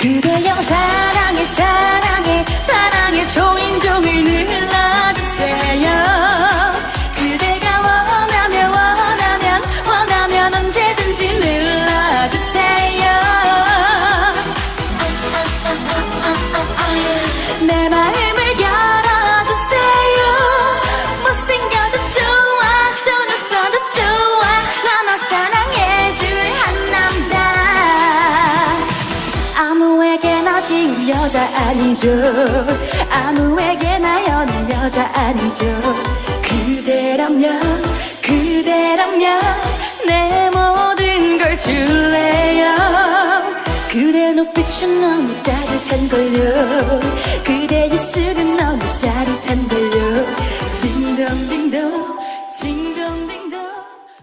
그대여 사랑해 사랑해 사랑해 초인종을 눌러주세요. 그대가 원하면 원하면 원하면 언제든지 눌러주세요. 내마 아무에게나 쉬운 여자 아니죠. 아무에게나 여는 여자 아니죠. 그대라면 그대라면 내 모든 걸 줄래요? 그대 눈빛은 너무 따뜻한걸요. 그대 입술은 너무 짜릿한걸요. 딩동딩동